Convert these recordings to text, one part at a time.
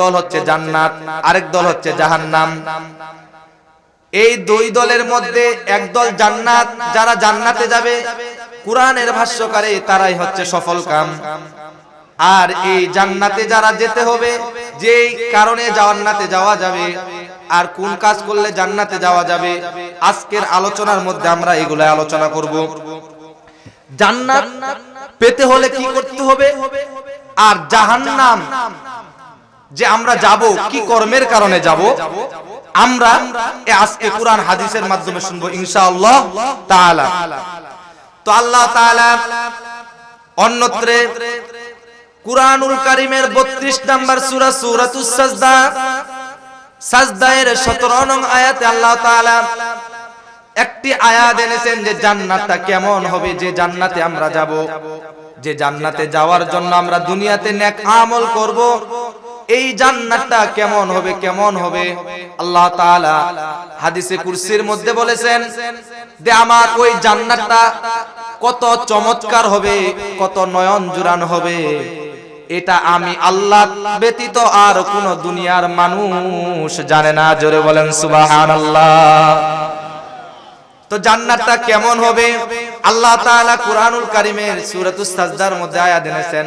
দল হচ্ছে জান্নাত, আরেক দল হচ্ছে জাহান্নাম। এই দুই দলের মধ্যে এক দল জান্নাত, যারা জান্নাতে যাবে, কোরআনের ভাষ্যকারে তারাই হচ্ছে সফল কাম। আর এই জান্নাতে যারা যেতে হবে, যেই কারণে জান্নাতে যাওয়া যাবে, আর কোন কাজ করলে জান্নাতে যাওয়া যাবে, আজকের আলোচনার মধ্যে আমরা এগুলো আলোচনা করব। জান্নাত পেতে হলে কি করতে হবে? আর জাহান্নাম যে আমরা যাব কি কর্মের কারণে যাব আমরা আজকে কোরআন হাদিসের মাধ্যমে শুনব ইনশাআল্লাহ তাআলা। তো আল্লাহ তাআলা অন্যত্রে কুরআনুল কারীমের 32 নাম্বার সূরা সূরাতুস সাজদা সাজদায়ের 17 নং আয়াতে আল্লাহ তাআলা একটি আয়াত এনেছেন যে জান্নাতটা কেমন হবে যে জান্নাতে আমরা যাব যে জান্নাতে যাওয়ার জন্য আমরা দুনিয়াতে নেক আমল করব এই জান্নাতটা কেমন হবে কেমন হবে? আল্লাহ তাআলা হাদিসে কুরসির মধ্যে বলেছেন যে আমার ওই জান্নাতটা কত চমৎকার হবে, কত নয়ন জুড়ান হবে। এটা আমি আল্লাহ ব্যতীত আর কোন দুনিয়ার মানুষ জানে না। জোরে বলেন, সুবহানাল্লাহ। তো জান্নাতটা কেমন হবে? আল্লাহ তাআলা কুরআনুল কারীমের সূরাতুস সাজদার মধ্যে আয়াত এনেছেন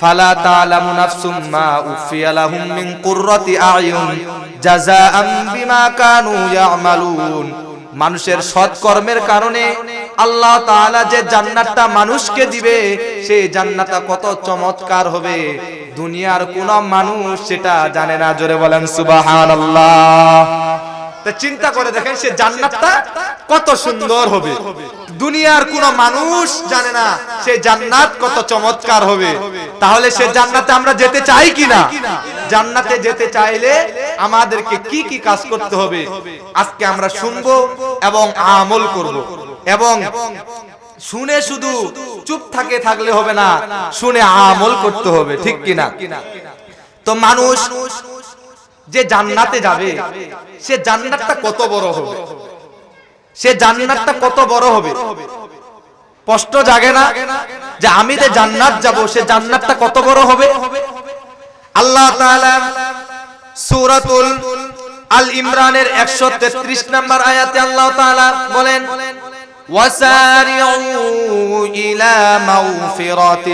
ফালা তা'লামু নাফসুম মা উফিয়া লাহুম মিন কুররাতি আ'য়ুন জাযাআম বিমা কানু ইয়ামালুন। মানুষের সৎকর্মের কারণে আল্লাহ তাআলা যে জান্নাতটা মানুষকে দিবে সেই জান্নাতটা কত চমৎকার হবে। দুনিয়ার কোন মানুষ সেটা জানে না, জোরে বলেন সুবহানাল্লাহ। তা চিন্তা করে দেখেন সে জান্নাতটা কত সুন্দর হবে। দুনিয়ার কোন মানুষ জানে না সে জান্নাত কত চমৎকার হবে। তাহলে সে জান্নাতে আমরা যেতে চাই কিনা? জান্নাতে যেতে চাইলে আমাদেরকে কি কি কাজ করতে হবে? আজকে আমরা শুনব এবং আমল করব। এবং শুনে শুধু চুপ থাকে থাকলে হবে না, শুনে আমল করতে হবে, ঠিক কিনা? তো মানুষ যে জান্নাতে যাবে, সে জান্নাতটা কত বড় হবে? সে জান্নাতটা কত বড় হবে স্পষ্ট জাগে না যে আমি যে জান্নাত যাব সে জান্নাতটা কত বড় হবে আল্লাহ তাআলা সূরাতুল আল ইমরানের 133 নম্বর আয়াতে আল্লাহ তাআলা বলেন وسارعوا إلى مغفرة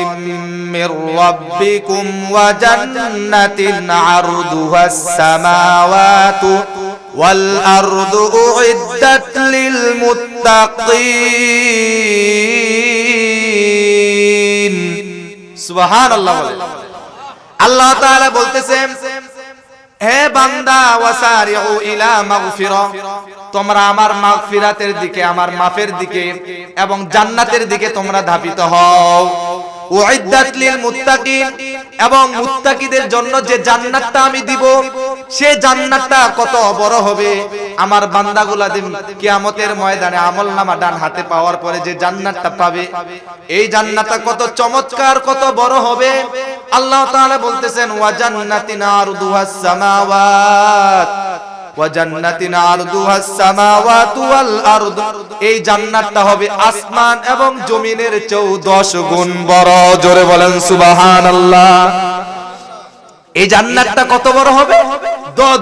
من ربكم وجنة عرضها السماوات والأرض أعدت للمتقين سبحان الله আল্লাহ তাআলা বলতেছেন হে বান্দা ওয়াসারিউ ইলা মাগফিরা তোমরা আমার মাগফিরাতের দিকে আমার মাফের দিকে এবং জান্নাতের দিকে তোমরা ধাবিত হও উইদ্দাত এবং মুত্তাকিদের জন্য যে জান্নাতটা আমি দিব, সে জান্নাতটা কত বড় হবে? আমার বান্দাগুলা কিয়ামতের ময়দানে আমলনামা ডান হাতে পাওয়ার পরে যে জান্নাতটা পাবে, এই জান্নাতটা কত চমৎকার, কত বড় হবে? আল্লাহ তাআলা বলতেছেন, ওয়া জান্নাতিন আরদুহাস সামাওয়াত। এই জান্নাতটা হবে আসমান এবং জমিনের চেয়েও 10 গুণ বড়। জোরে বলেন সুবহানাল্লাহ। এই জান্নাতটা কত বড় হবে?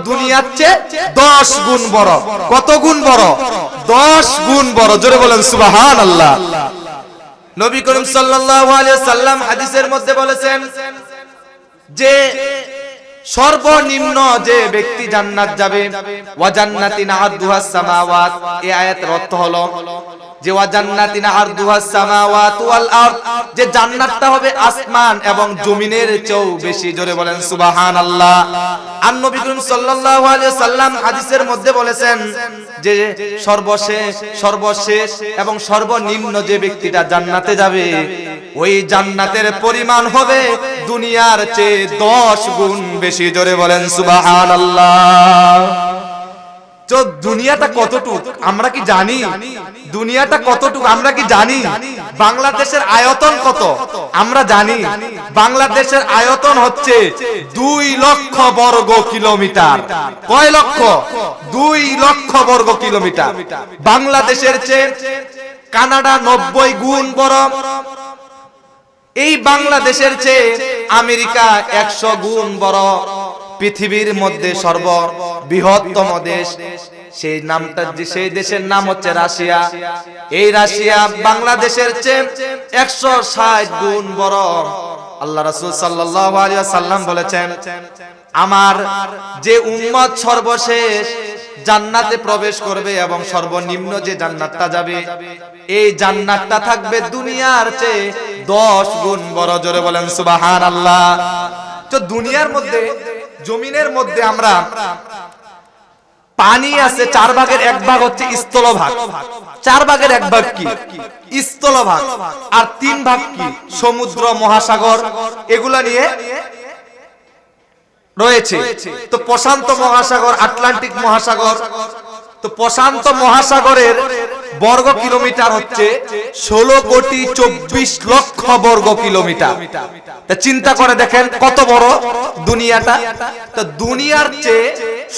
দুনিয়ার চেয়ে 10 গুণ বড়। কত গুণ বড়? 10 গুণ বড়। জোরে বলেন সুবহানাল্লাহ। নবী করিম সাল্লাল্লাহু আলাইহি সাল্লাম হাদিসের মধ্যে বলেছেন যে সর্বনিম্ন যে ব্যক্তি জান্নাত যাবে ওয়া জান্নাতিন আদুহাস সামাওয়াত এই আয়াতের অর্থ হলো যে ওয়া জান্নাতিন আরদুহাস সামাওয়াত ওয়াল আরদ, যে জান্নাতটা হবে আসমান এবং জমিনের চেয়েও বেশি। জোরে বলেন, সুবহানাল্লাহ। আর নবী করিম সাল্লাল্লাহু আলাইহি সাল্লাম হাদিসের মধ্যে বলেছেন যে সর্বশেষ সর্বশেষ এবং সর্বনিম্ন যে ব্যক্তিটা জান্নাতে যাবে, ওই জান্নাতের পরিমাণ হবে দুনিয়ার চেয়ে দশ গুণ বেশি। জোরে বলেন, সুবহানাল্লাহ। তো দুনিয়াটা কতটুক? আমরা কি জানি? দুনিয়াটা কতটুক? আমরা কি জানি? বাংলাদেশের আয়তন কত? আমরা জানি। বাংলাদেশের আয়তন হচ্ছে দুই লক্ষ বর্গ কিলোমিটার। কয় লক্ষ? দুই লক্ষ বর্গ কিলোমিটার। বাংলাদেশের চেয়ে কানাডা নব্বই গুণ বড়। এই বাংলাদেশের চেয়ে আমেরিকা একশো গুণ বড়। পৃথিবীর মধ্যে সর্ব বৃহত্তম দেশ। সেই নামটা সেই দেশের নাম হচ্ছে রাশিয়া। এই রাশিয়া বাংলাদেশের চেয়ে একশো ষাট গুণ বড়। আল্লাহ রাসূল সাল্লাম বলেছেন, আমার যে উম্মত সর্বশেষ জান্নাতে প্রবেশ করবে এবং সর্বনিম্ন যে জান্নাতটা যাবে, এই জান্নাতটা থাকবে দুনিয়ার চেয়ে দশ গুণ বড়। জোরে বলেন সুবাহান আল্লাহ তো দুনিয়ার মধ্যে জমিনের মধ্যে আমরা পানি আছে চার ভাগের এক ভাগ হচ্ছে স্থলভাগ। চার ভাগের এক ভাগ কি? স্থলভাগ। আর তিন ভাগ কি? সমুদ্র মহাসাগর। এগুলা নিয়ে রয়েছে। তো প্রশান্ত মহাসাগর আটলান্টিক মহাসাগর। তো প্রশান্ত মহাসাগরের বর্গ কিলোমিটার হচ্ছে ষোলো কোটি চব্বিশ লক্ষ বর্গ কিলোমিটার। চিন্তা করে দেখেন কত বড় দুনিয়াটা। তো দুনিয়ার চেয়ে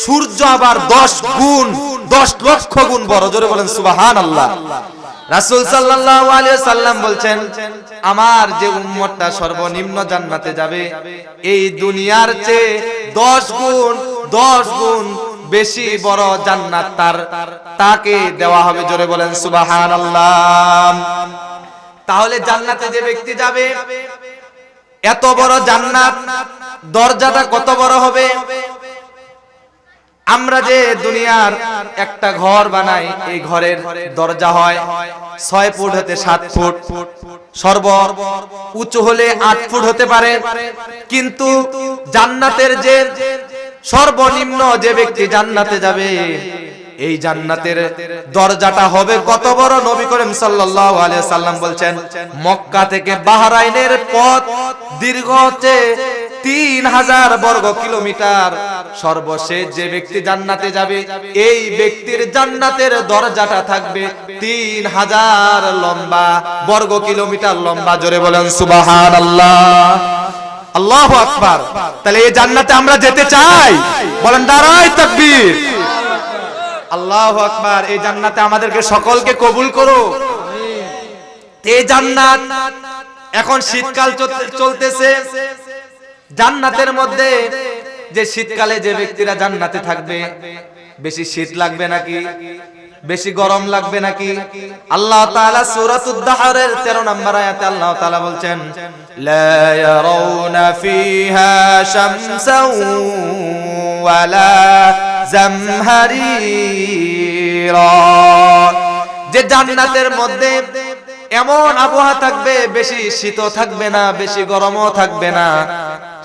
সূর্য আবার দশ গুণ, দশ লক্ষ গুণ বড়। জোরে বলেন সুবাহান আল্লাহ রাসূল সাল্লাম বলছেন, আমার যে উম্মতটা সর্বনিম্ন জান্নাতে যাবে, এই দুনিয়ার চেয়ে 10 গুণ 10 গুণ বেশি বড় জান্নাত তার তাকে দেওয়া হবে জোরে বলেন সুবহানাল্লাহ। তাহলে জান্নাতে যে ব্যক্তি যাবে এত বড় জান্নাত দরজাটা কত বড় হবে? আমরা যে দুনিয়ার একটা ঘর বানাই এই ঘরের দরজা হয় ছয় ফুট হতে সাত ফুট সর্ব উঁচু হলে আট ফুট হতে পারে। কিন্তু জান্নাতের যে সর্বনিম্ন যে ব্যক্তি জান্নাতে যাবে, এই জান্নাতের দরজাটা হবে কত বড়? নবী করিম সাল্লাল্লাহু আলাইহি সাল্লাম বলছেন, মক্কা থেকে বাহরাইনের পথ দীর্ঘ হচ্ছে তিন হাজার বর্গ কিলোমিটার। সর্বশেষ যে ব্যক্তি জান্নাতে যাবে, এই ব্যক্তির জান্নাতের দরজাটা থাকবে তিন হাজার লম্বা, বর্গ কিলোমিটার লম্বা। জোরে বলেন সুবাহান আল্লাহ আল্লাহ আকবার। তাহলে এই জান্নাতে আমরা যেতে চাই। বলেন দাঁড়াই তাকবীর। আল্লাহ আকবার, এই জান্নাতে আমাদেরকে সকলকে কবুল করো। এই জান্নাত এখন শীতকাল চলতে- চলতেছে। জান্নাতের মধ্যে যে শীতকালে যে ব্যক্তিরা জান্নাতে থাকবে, বেশি শীত লাগবে নাকি? বেশি গরম লাগবে নাকি? আল্লাহ তাআলা সূরাতুদ দাহরের 13 নম্বর আয়াতে আল্লাহ তাআলা বলছেন, লা ইয়ারাউনা ফিহা শামসান ওয়ালা জামহারিরা। যে জান্নাতের মধ্যে এমন আবহাওয়া থাকবে, বেশি শীত থাকবে না, বেশি গরমও থাকবে না।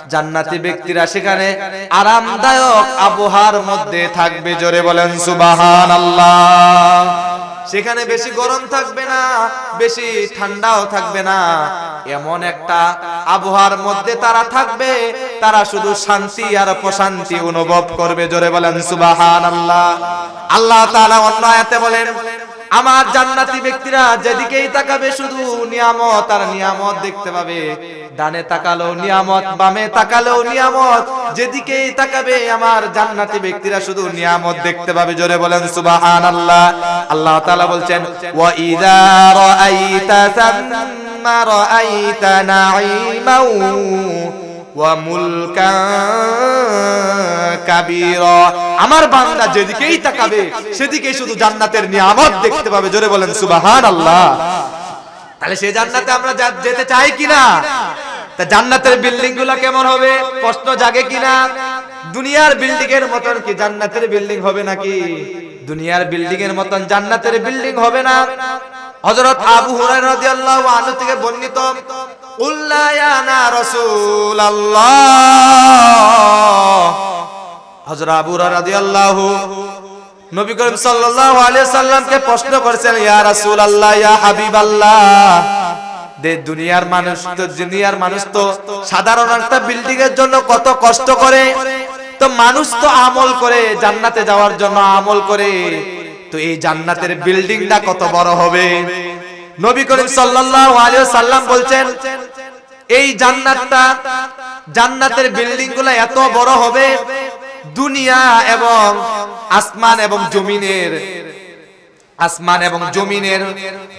জান্নাতি ব্যক্তিরা সেখানে আরামদায়ক আবহাওয়ার মধ্যে থাকবে জোরে বলেন সুবাহান আল্লাহ সেখানে বেশি গরম থাকবে না বেশি ঠান্ডাও থাকবে না। এমন একটা আবহাওয়ার মধ্যে তারা থাকবে তারা শুধু শান্তি আর প্রশান্তি অনুভব করবে জোরে বলেন সুবাহান আল্লাহ আল্লাহ তাআলা অন্য আয়াতে বলেন আমার জান্নাতি ব্যক্তিরা যেদিকেই তাকাবে শুধু নিয়ামত আর নিয়ামত দেখতে পাবে। ডানে তাকালো নিয়ামত, বামে তাকালো নিয়ামত। যেদিকেই তাকাবে আমার জান্নাতি ব্যক্তিরা শুধু নিয়ামত দেখতে পাবে। জোরে বলেন, সুবহানাল্লাহ। আল্লাহ তাআলা বলছেন, ওয়া ইযা রাআইতা সাম্মা রাআইতা নাঈমাও আমার বান্দা যেদিকেই তাকাবে, সেদিকেই শুধু জান্নাতের নিয়ামত দেখতে পাবে। জোরে বলেন, সুবহানাল্লাহ। তাহলে সেই জান্নাতে আমরা যেতে চাই কিনা? তা জান্নাতের বিল্ডিংগুলা কেমন হবে? প্রশ্ন জাগে কিনা? দুনিয়ার বিল্ডিং এর মতন কি জান্নাতের বিল্ডিং হবে নাকি? দুনিয়ার বিল্ডিং এর মতন জান্নাতের বিল্ডিং হবে না? হযরত আবু হুরায়রা রাদিয়াল্লাহু আনহু থেকে বর্ণিত কুল্লা ইয়া না রাসূলুল্লাহ। হযরত আবু হুরায়রা নবী করিম সাল্লামকে প্রশ্ন করেছেন, ইয়া ইয়া দুনিয়ার মানুষ তো, দুনিয়ার মানুষ তো সাধারণ একটা বিল্ডিং এর জন্য কত কষ্ট করে। তো মানুষ তো আমল করে, জান্নাতে যাওয়ার জন্য আমল করে। তো এই জান্নাতের বিল্ডিংটা কত বড় হবে? নবী করিম সাল্লাল্লাহু আলাইহি সাল্লাম বলছেন, এই জান্নাতটা, জান্নাতের বিল্ডিংগুলো এত বড় হবে, দুনিয়া এবং আসমান এবং জমিনের, আসমান এবং জমিনের,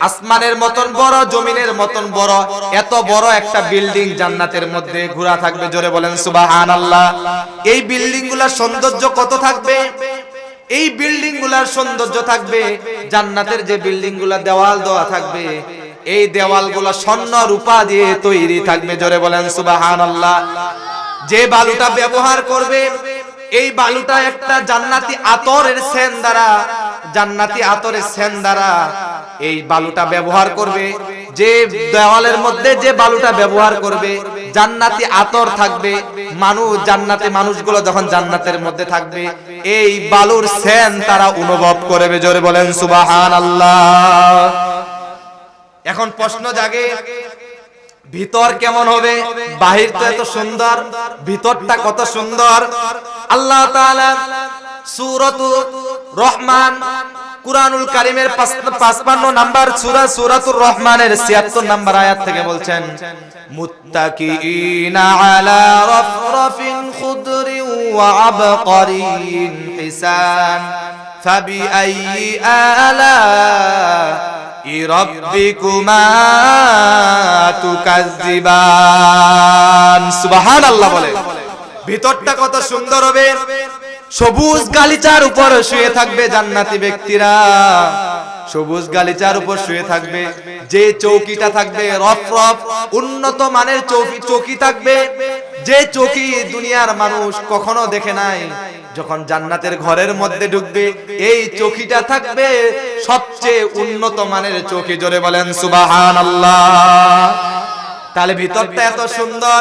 আসমানের মতন বড়, জমিনের মতন বড়, এত বড় একটা বিল্ডিং জান্নাতের মধ্যে ঘোরা থাকবে। জোরে বলেন আল্লাহ এই বিল্ডিংগুলার সৌন্দর্য কত থাকবে? এই বিল্ডিংগুলার সৌন্দর্য থাকবে, জান্নাতের যে বিল্ডিংগুলা দেওয়াল দেওয়া থাকবে, এই দেওয়ালগুলা স্বর্ণ রূপা দিয়ে তৈরি থাকবে, জোরে বলেন সুবাহান আল্লাহ যে বালুটা ব্যবহার করবে, এই বালুটা একটা জান্নাতি আতরের সেন দ্বারা, জান্নাতি আতরের সেন দ্বারা এই বালুটা ব্যবহার করবে। যে দেওয়ালের মধ্যে যে বালুটা ব্যবহার করবে, জান্নাতি আতর থাকবে মানুষ জান্নাতে মানুষগুলো যখন জান্নাতের মধ্যে থাকবে, এই বালুর সেন তারা অনুভব করবে, জোরে বলেন সুবাহান আল্লাহ এখন প্রশ্ন জাগে ভিতর কেমন হবে? বাহির তো এত সুন্দর, ভিতরটা কত সুন্দর। আল্লাহ তাআলা সূরাতু রহমান, কুরআনুল কারীমের 55 নাম্বার সূরা, সূরাতুর রহমানের 76 নাম্বার আয়াত থেকে বলছেন, মুত্তাকিইনা আলা রাফরাফিন খুদরিন ওয়া আবকারিন হিসান ফাবিআইয়ি আলা ভিতরটা কত সুন্দর হবে। সবুজ গালিচার উপর শুয়ে থাকবে জান্নাতি ব্যক্তিরা। সবুজ গালিচার উপর শুয়ে থাকবে। যে চৌকিটা থাকবে রফ রফ উন্নত মানের চৌকি চৌকি থাকবে। যে চোখে দুনিয়ার মানুষ কখনো দেখে নাই, যখন জান্নাতের ঘরের মধ্যে ঢুকবে, এই চোখিটা থাকবে সবচেয়ে উন্নত মানের চোখে জোরে বলেন সুবাহান আল্লাহ তাহলে ভিতরটা এত সুন্দর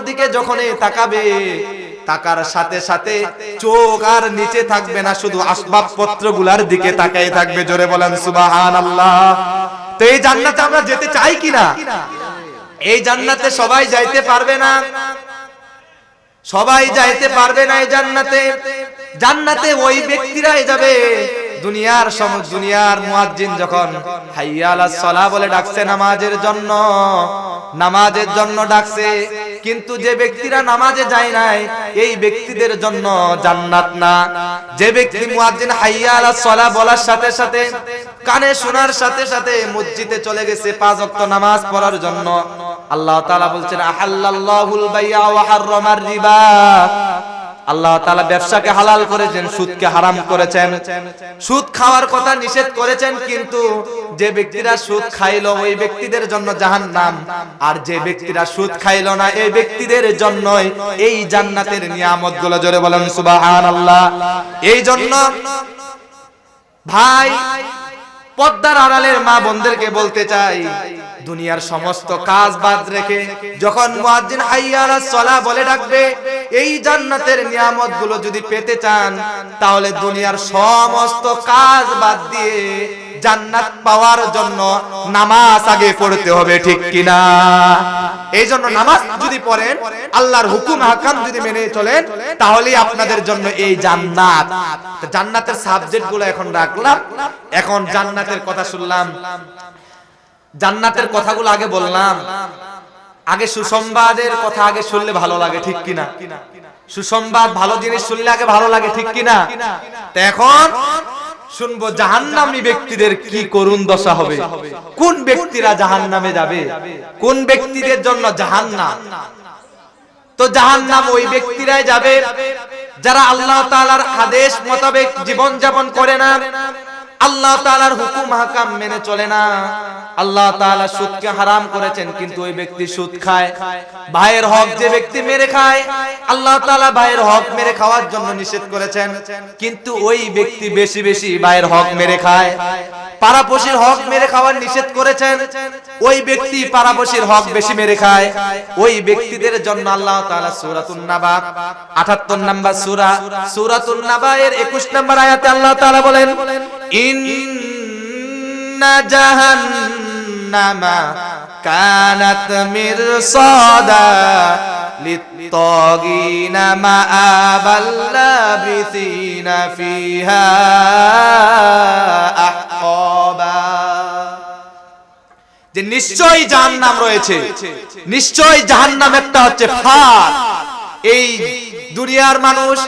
দিকে যখন তাকাবে, তাকার সাথে সাথে চোখ আর নিচে থাকবে না, শুধু আসবাবপত্রগুলার দিকে তাকাই থাকবে। জোরে বলেন, সুবহানাল্লাহ। তো এই জান্নাতে আমরা যেতে চাই কিনা? এই জান্নাতে সবাই যাইতে পারবে না? সবাই যাইতে পারবে না এই জান্নাতে? জান্নাতে ওই ব্যক্তিরাই যাবে। দুনিয়ার সম দুনিয়ার মুয়াজ্জিন যখন হাইয়া আলাস সালাহ বলে ডাকছে নামাজের জন্য নামাজের জন্য ডাকছে, কিন্তু যে ব্যক্তিরা নামাজে যায় নাই, এই ব্যক্তিদের জন্য জান্নাত না। যে ব্যক্তি মুয়াজ্জিন হাইয়া আলাস সালাহ বলার সাথে সাথে, কানে শোনার সাথে সাথে মসজিদে চলে গেছে পাঁচ ওয়াক্ত নামাজ পড়ার জন্য। আল্লাহ তাআলা বলছেন, আহাল্লাল্লাহুল বাইয়া ওয়া হাররামার রিবা। আল্লাহ তাআলা ব্যবসাকে হালাল করেছেন, সুদকে হারাম করেছেন। সুদ খাওয়ার কথা নিষেধ করেছেন, কিন্তু যে ব্যক্তিরা সুদ খাইলো ওই ব্যক্তিদের জন্য জাহান নাম আর যে ব্যক্তিরা সুদ খাইলো না, এই ব্যক্তিদের জন্যই এই জান্নাতের নিয়ামতগুলো জোরে বলেন, সুবহানাল্লাহ। এই জন্য ভাই পদ্মার আড়ালের মা বোনদেরকে বলতে চাই, দুনিয়ার সমস্ত কাজ বাদ রেখে যখন মুয়াজ্জিন হাইয়ারা সলা বলে ডাকবে, এই জান্নাতের নিয়ামতগুলো যদি পেতে চান, তাহলে দুনিয়ার সমস্ত কাজ বাদ দিয়ে জান্নাত পাওয়ার জন্য নামাজ আগে পড়তে হবে, ঠিক কিনা? এই জন্য নামাজ যদি পড়েন, আল্লাহর হুকুম, হাকাম যদি মেনে চলেন, তাহলেই আপনাদের জন্য এই জান্নাত। জান্নাতের সাবজেক্টগুলো এখন রাখলাম। এখন জান্নাতের কথা শুনলাম। জান্নাতের কথাগুলো আগে বললাম। আগে সুসংবাদের কথা আগে শুনলে ভালো লাগে, ঠিক কিনা? সুসংবাদ, ভালো জিনিস শুনলে আগে ভালো লাগে, ঠিক কিনা? এখন শুনব, জাহান্নামী ব্যক্তিদের কি করুণ দশা হবে? কোন ব্যক্তিরা জাহান্নামে যাবে? কোন ব্যক্তিদের জন্য জাহান্নাম? তো জাহান্নাম ওই ব্যক্তিরাই যাবে যারা আল্লাহ তাআলার আদেশ মোতাবেক জীবন যাপন করে না। আল্লাহ তাআলার হুকুম হাকাম মেনে চলে না। আল্লাহ তাআলা সুদকে হারাম করেছেন, কিন্তু ওই ব্যক্তি সুদ খায়। ভাইয়ের হক যে ব্যক্তি মেরে খায়, আল্লাহ তাআলা ভাইয়ের হক মেরে খাওয়ার জন্য নিষেধ করেছেন। কিন্তু ওই ব্যক্তি বেশি বেশি ভাইয়ের হক মেরে খায়। পারাপশির হক মেরে খাওয়ার নিষেধ করেছেন। ওই ব্যক্তি পারাপশির হক বেশি মেরে খায়। ওই ব্যক্তিদের জন্য আল্লাহ তাআলা সূরাতুন 78 নাম্বার সূরা, সূরাতুন নাবা এর 21 নাম্বার আয়াতে আল্লাহ তাআলা বলেন ইন্না জাহান্নামা কানাত মিরসাদা للطاغين مآبا لابثين فيها أحقابا যে নিশ্চয়ই জাহান্নাম রয়েছে নিশ্চয়ই জাহান্নাম একটা হচ্ছে ফাঁদ এই দুনিয়ার মানুষ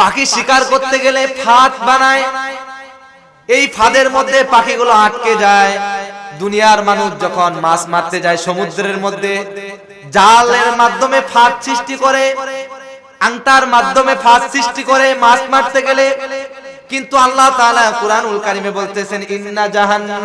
পাখি শিকার করতে গেলে ফাঁদ বানায়। এই ফাঁদের মধ্যে পাখিগুলো আটকে যায়। দুনিয়ার মানুষ যখন মাছ মারতে যায় সমুদ্রের মধ্যে, জালের মাধ্যমে ফাঁদ সৃষ্টি করে, আংটার মাধ্যমে ফাঁদ সৃষ্টি করে মাছ মারতে গেলে, কিন্তু আল্লাহ তাআলা কুরআনুল কারিমে বলতেছেন, ইন্না জাহান্নাম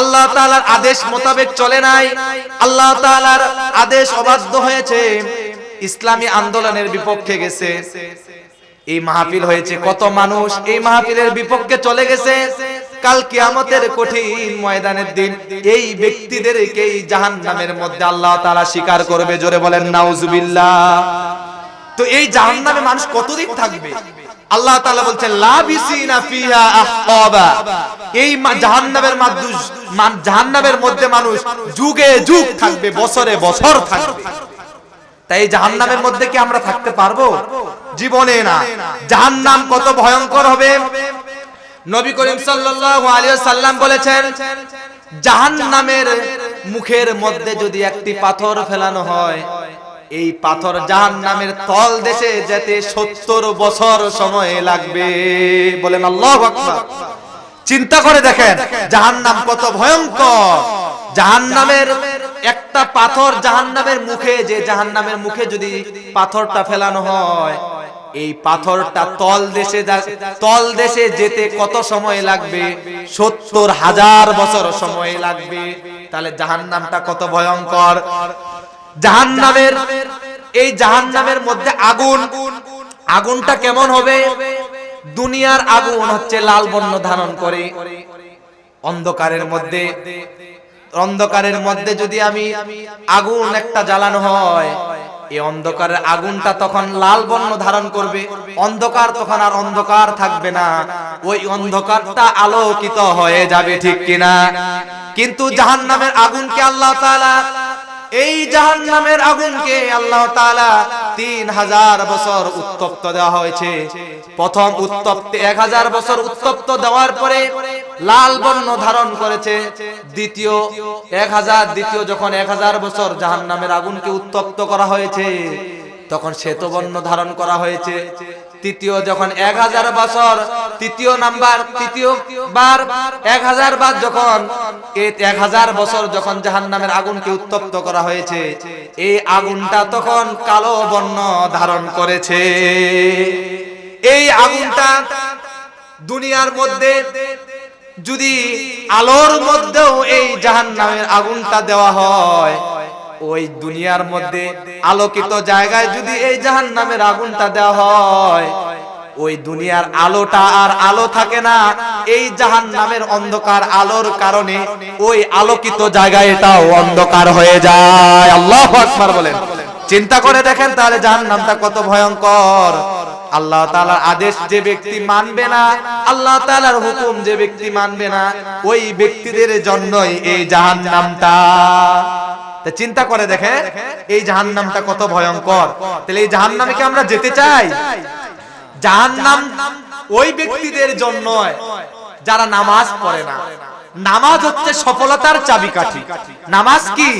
আল্লাহ তাআলার আদেশ মোতাবেক চলে নাই। আল্লাহ তাআলার আদেশ অবাধ্য হয়েছে। ইসলামী আন্দোলনের বিপক্ষে গেছে। এই মাহফিল হয়েছে কত মানুষ। এই মাহফিলের বিপক্ষে চলে গেছে। কাল কিয়ামতের কঠিন ময়দানের দিন। এই ব্যক্তিদেরকেই জাহান্নামের মধ্যে আল্লাহ তাআলা স্বীকার করবে। জোরে বলেন, নাউজুবিল্লাহ। তো এই জাহান্নামে মানুষ কতদিন থাকবে? আল্লাহ তাআলা বলছেন, লাবিসিনা ফিহা আহকাবা। এই জাহান্নামের মান- জাহান্নামের মধ্যে মানুষ যুগে যুগ থাকবে, বছরে বছর থাকবে। তাই জাহান্নামের মধ্যে কি আমরা থাকতে পারব? জীবনে না। জাহান্নাম কত ভয়ঙ্কর হবে। নবী করিম সাল্লাম বলেছেন, জাহান্নামের মুখের মধ্যে যদি একটি পাথর ফেলানো হয় এই পাথর জাহান্নামের তল দেশে যেতে সত্তর বছর সময় লাগবে। বলেন আল্লাহু চিন্তা করে দেখেন, জাহান্নাম কত ভয়ঙ্কর। জাহান্নামের একটা পাথর জাহান্নামের মুখে, যে জাহান্নামের মুখে যদি পাথরটা ফেলানো হয়, এই পাথরটা তল দেশে তল দেশে যেতে কত সময় লাগবে? সত্তর হাজার বছর সময় লাগবে। তাহলে জাহান্নামটা কত ভয়ঙ্কর। জাহান্নামের, এই জাহান্নামের মধ্যে আগুন। আগুনটা কেমন হবে? দুনিয়ার আগুন হচ্ছে লাল বর্ণ ধারণ করে। অন্ধকারের মধ্যে। অন্ধকারের মধ্যে যদি আমি আগুন একটা জ্বালানো হয়, এই অন্ধকারের আগুনটা তখন লাল বর্ণ ধারণ করবে। অন্ধকার তখন আর অন্ধকার থাকবে না। ওই অন্ধকারটা আলোকিত হয়ে যাবে, ঠিক কিনা? কিন্তু জাহান জাহান্নামের আগুনকে আল্লাহ তাআলা এই জাহান্নামের আগুনকে আল্লাহ তাআলা তিন হাজার বছর উত্তপ্ত দেওয়া হয়েছে। প্রথম উত্তপ্তে এক হাজার বছর উত্তপ্ত দেওয়ার পরে লাল বর্ণ ধারণ করেছে। দ্বিতীয় এক হাজার, দ্বিতীয় যখন এক হাজার বছর জাহান্নামের আগুনকে উত্তপ্ত করা হয়েছে, তখন শ্বেতবর্ণ ধারণ করা হয়েছে। তৃতীয় যখন এক হাজার বছর, তৃতীয় নাম্বার, তৃতীয় বার এক হাজার বার যখন এক হাজার বছর যখন জাহান নামের আগুনকে উত্তপ্ত করা হয়েছে, এই আগুনটা তখন কালো বর্ণ ধারণ করেছে। এই আগুনটা দুনিয়ার মধ্যে যদি আলোর মধ্যেও এই জাহান নামের আগুনটা দেওয়া হয় ওই দুনিয়ার মধ্যে আলোকিত জায়গায় যদি এই জাহান নামের আগুনটা দেওয়া হয়, ওই দুনিয়ার আলোটা আর আলো থাকে না, এই জাহান নামের অন্ধকার আলোর কারণে ওই আলোকিত জায়গায় এটাও অন্ধকার হয়ে যায়। আল্লাহ বলেন। চিন্তা করে দেখেন তাহলে জাহান নামটা কত ভয়ঙ্কর। আল্লাহ তাআলার আদেশ যে ব্যক্তি মানবে না, আল্লাহ তাআলার হুকুম যে ব্যক্তি মানবে না, ওই ব্যক্তিদের জন্যই এই জাহান্নামটা। তা চিন্তা করে দেখে, এই জাহান নামটা কত ভয়ঙ্কর। তাহলে এই জাহান নামে কি আমরা যেতে চাই? জাহান নাম ওই ব্যক্তিদের জন্য যারা নামাজ পড়ে না। নামাজ হচ্ছে সফলতার চাবিকাঠি। নামাজ কি?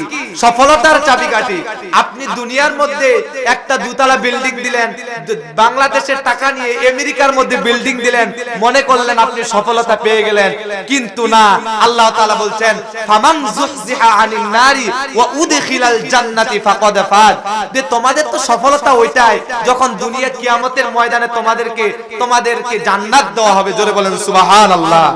সফলতার চাবিকাঠি। আপনি দুনিয়ার মধ্যে একটা দুতলা বিল্ডিং দিলেন বাংলাদেশের টাকা নিয়ে আমেরিকার মধ্যে বিল্ডিং দিলেন, মনে করলেন আপনি সফলতা পেয়ে গেলেন। কিন্তু না, আল্লাহ তাআলা বলছেন, ফামান যুহজিহা আনিন নারি ওয়া উদখিলাল জান্নাতি ফাকাদ ফাজ যে তোমাদের তো সফলতা ওইটাই, যখন দুনিয়া কিয়ামতের ময়দানে তোমাদেরকে তোমাদেরকে জান্নাত দেওয়া হবে, জোরে বলেন সুবহানাল্লাহ।